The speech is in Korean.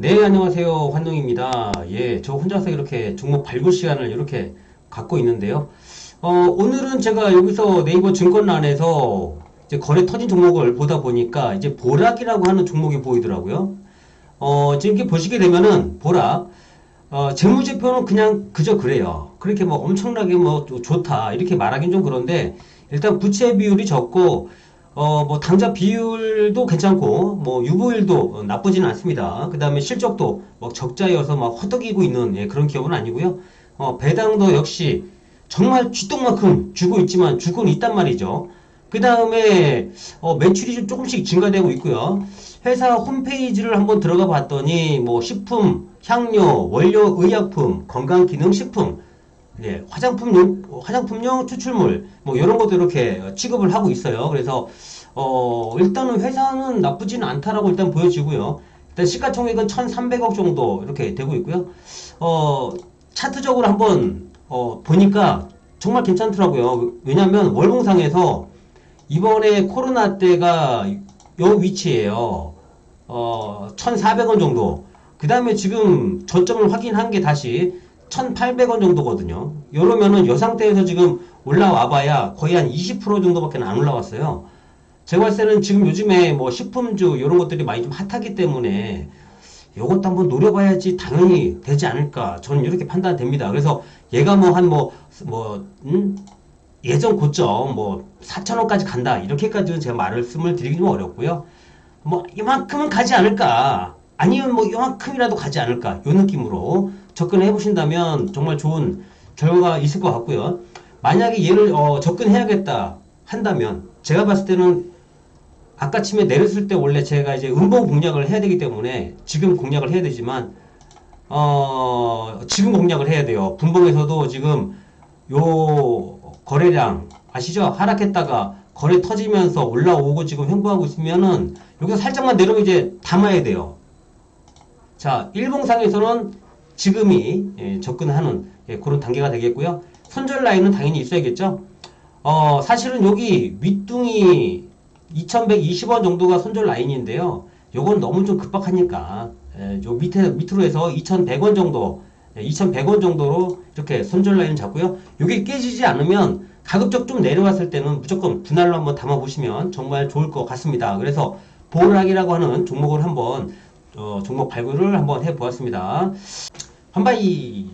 네, 안녕하세요. 환농입니다. 예, 저 혼자서 이렇게 종목 발굴 시간을 이렇게 갖고 있는데요. 어, 오늘은 제가 여기서 네이버 증권란에서 이제 거래 터진 종목을 보다 보니까 이제 보락이라고 하는 종목이 보이더라고요. 어, 지금 이렇게 보시게 되면은 보락, 어, 재무제표는 그냥 그저 그래요. 그렇게 뭐 엄청나게 뭐 좋다 이렇게 말하긴 좀 그런데 일단 부채 비율이 적고 어, 뭐 당좌 비율도 괜찮고 뭐 유보율도 나쁘지는 않습니다. 그 다음에 실적도 뭐 적자여서 막 허덕이고 있는 예, 그런 기업은 아니고요. 어, 배당도 역시 정말 쥐똥만큼 주고 있지만 주고는 있단 말이죠. 그 다음에 어, 매출이 좀 조금씩 증가되고 있고요. 회사 홈페이지를 한번 들어가 봤더니 뭐 식품, 향료, 원료, 의약품, 건강기능식품, 예, 화장품용, 화장품용 추출물, 뭐, 이런 것도 이렇게 취급을 하고 있어요. 그래서, 어, 일단은 회사는 나쁘지는 않다라고 일단 보여지고요. 일단 시가총액은 1,300억 정도 이렇게 되고 있고요. 어, 차트적으로 한번, 어, 보니까 정말 괜찮더라고요. 왜냐면 월봉상에서 이번에 코로나 때가 요 위치예요. 어, 1,400원 정도. 그 다음에 지금 저점을 확인한 게 다시 1,800원 정도거든요. 이러면은 요 상태에서 지금 올라와 봐야 거의 한 20% 정도밖에 안 올라왔어요. 제가 봤을 때는 지금 요즘에 뭐 식품주 이런 것들이 많이 좀 핫하기 때문에 요것도 한번 노려봐야지 당연히 되지 않을까. 저는 이렇게 판단됩니다. 그래서 얘가 뭐 한 뭐, 뭐, 음? 예전 고점 뭐 4천원까지 간다. 이렇게까지는 제가 말씀을 드리기 좀 어렵고요. 뭐 이만큼은 가지 않을까. 아니면 뭐 이만큼이라도 가지 않을까. 요 느낌으로 접근해 보신다면 정말 좋은 결과가 있을 것 같고요. 만약에 얘를 어, 접근해야겠다 한다면 제가 봤을 때는 아까 침에 내렸을 때 원래 제가 이제 음봉 공략을 해야 되기 때문에 지금 공략을 해야 되지만 어 지금 공략을 해야 돼요. 분봉에서도 지금 요 거래량 아시죠? 하락했다가 거래 터지면서 올라오고 지금 횡보하고 있으면은 여기서 살짝만 내려면 이제 담아야 돼요. 자, 일봉상에서는 지금이 예, 접근하는 예, 그런 단계가 되겠고요. 손절 라인은 당연히 있어야겠죠. 어, 사실은 여기 윗둥이 2120원 정도가 손절 라인인데요. 요건 너무 좀 급박하니까 예, 요 밑에 밑으로 해서 2100원 정도, 예, 2100원 정도로 이렇게 손절 라인 잡고요. 요게 깨지지 않으면 가급적 좀 내려왔을 때는 무조건 분할로 한번 담아 보시면 정말 좋을 것 같습니다. 그래서 보락이라고 하는 종목을 한번 어, 종목 발굴을 한번 해 보았습니다. 한바이